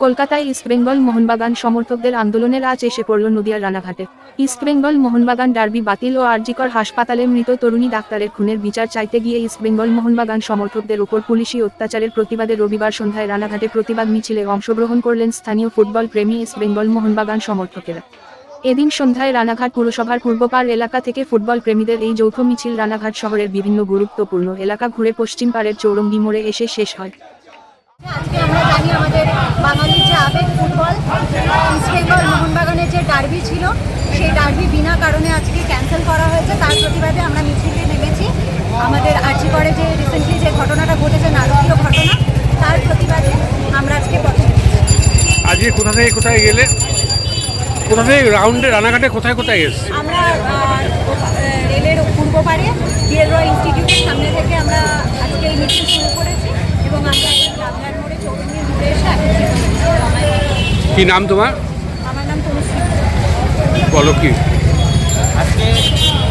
কলকাতায় ইস্টবেঙ্গল মোহনবাগান সমর্থকদের আন্দোলনের আজ এসে পড়ল নদিয়ার রানাঘাটে। ইস্টবেঙ্গল মোহনবাগান ডার্বি বাতিল ও আরজিকর হাসপাতালে মৃত তরুণী ডাক্তারের খুনের বিচার চাইতে গিয়ে ইস্টবেঙ্গল মোহনবাগান সমর্থকদের ওপর পুলিশি অত্যাচারের প্রতিবাদে রবিবার সন্ধ্যায় রানাঘাটে প্রতিবাদ মিছিলে অংশগ্রহণ করলেন স্থানীয় ফুটবল প্রেমী ইস্টবেঙ্গল মোহনবাগান সমর্থকেরা। এদিন সন্ধ্যায় রানাঘাট পুরসভার পূর্বপাড় এলাকা থেকে ফুটবল প্রেমীদের এই যৌথ মিছিল রানাঘাট শহরের বিভিন্ন গুরুত্বপূর্ণ এলাকা ঘুরে পশ্চিম পাড়ের চৌরঙ্গি মোড়ে এসে শেষ হয়। আজকে আমরা জানি আমাদের বাঙালির যে আবেগ ফুটবল ইস্টবেঙ্গল মোহনবাগানের যে ডার্বি ছিল সেই ডার্বি বিনা কারণে আজকে ক্যান্সেল করা হয়েছে। তার প্রতিবাদে আমরা মিছিলে নেমেছি। আমাদের আর্জি করে যে রিসেন্টলি যে ঘটনাটা ঘটেছে নারকীয় ঘটনা তার প্রতিবাদে আমরা আজকে পথে আজকে কোথা থেকে কোথায় গেলে? কোথা থেকে রাউন্ডে রানাঘাটে কোথায় কোথায় এসছে? আমরা রেলের পূর্ব পাড়ে ডিএল রয় ইনস্টিটিউটের সামনে থেকে আমরা আজকে এই মিছিল শুরু করেছি এবং আমরা এই রামঘাট মোড়ে চৌরঙ্গি মোড়ে এসে একত্রিত হয়েছি। কি নাম তোমার? আমার নাম তনুশ্রী বলো কি? আজকে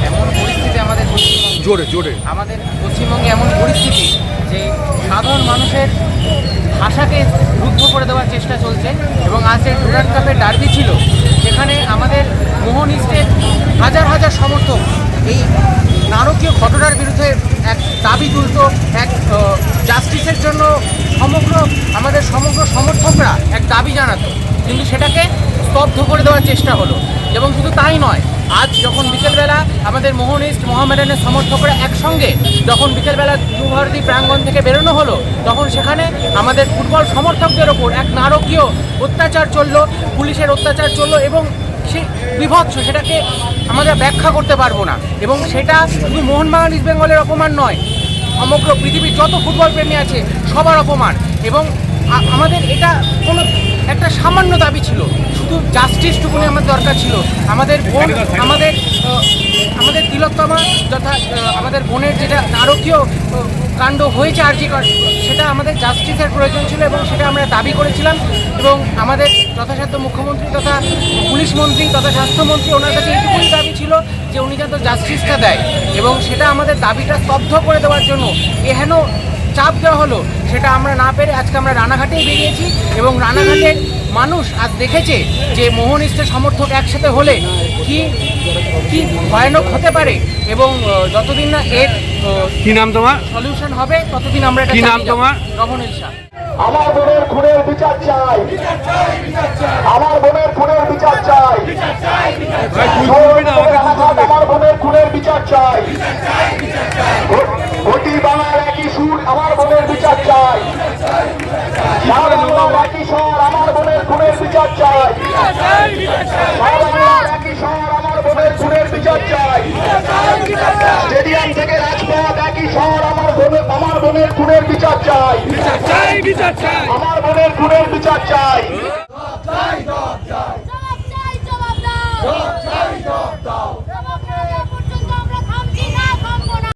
এমন পরিস্থিতি আমাদের পশ্চিমবঙ্গে। জোরে জোরে। আমাদের পশ্চিমবঙ্গে এমন পরিস্থিতি যে সাধারণ মানুষের ভাষাকে রুদ্ধ করে দেওয়ার চেষ্টা চলছে এবং আজ যে ডুরান্ড কাপের ডার্বি ছিল সেখানে আমাদের মোহন ইস্টের হাজার হাজার সমর্থক এই নারকীয় দাবি তুলত এক জাস্টিসের জন্য সমগ্র, আমাদের সমগ্র সমর্থকরা এক দাবি জানাতো। কিন্তু সেটাকে স্তব্ধ করে দেওয়ার চেষ্টা হলো। এবং শুধু তাই নয়, আজ যখন বিকেলবেলা আমাদের মোহন ইস্ট মোহামেডানের সমর্থকরা একসঙ্গে যখন বিকেলবেলা যুবভারতী প্রাঙ্গণ থেকে বেরোনো হলো, তখন সেখানে আমাদের ফুটবল সমর্থকদের ওপর এক নারকীয় অত্যাচার চলল, পুলিশের অত্যাচার চলল এবং সে বিভৎস, সেটাকে আমরা ব্যাখ্যা করতে পারব না। এবং সেটা শুধু মোহনবাগান ইস্ট বেঙ্গলের অপমান নয়, সমগ্র পৃথিবীর যত ফুটবল প্রেমী আছে, সবার অপমান। এবং আমাদের এটা কোনো একটা সামান্য দাবি ছিল। শুধু জাস্টিসটুকুনি আমাদের দরকার ছিল। আমাদের বোন আমাদের আমাদের তিলোত্তমা যথা আমাদের বোনের যেটা নারকীয় কাণ্ড হয়েছে আর আর্জি সেটা আমাদের জাস্টিসের প্রয়োজন ছিল এবং সেটা আমরা দাবি করেছিলাম এবং আমাদের যথাসাধ্য মুখ্যমন্ত্রী তথা পুলিশ মন্ত্রী তথা স্বাস্থ্যমন্ত্রী ওনার কাছে এইটুকুই দাবি ছিল যে উনি যাতে জাস্টিসটা দেয় এবং সেটা আমাদের দাবিটা স্তব্ধ করে দেওয়ার জন্য এহেন চাপ দেওয়া হলো সেটা আমরা না পেরে আজকে আমরা রানাঘাটেই বেরিয়েছি এবং রানাঘাটের মানুষ আজ দেখেছে যে মোহন ইস্টের সমর্থক একসাথে হলে কি কি ভয়ানক হতে পারে এবং যতদিন না এর কি নাম তোমার? সলিউশন হবে ততদিন আমরা এটা কি নাম। তোমার? রমনীল শাহ আমার বোনের খুনের বিচার চাই। আমার বোনের খুনের বিচার চাই। আমার বোনের খুনের বিচার চাই। স্টেডিয়াম আমার বোনের আমার বোনের খুনের বিচার চাই আমার বোনের খুনের বিচার চাই।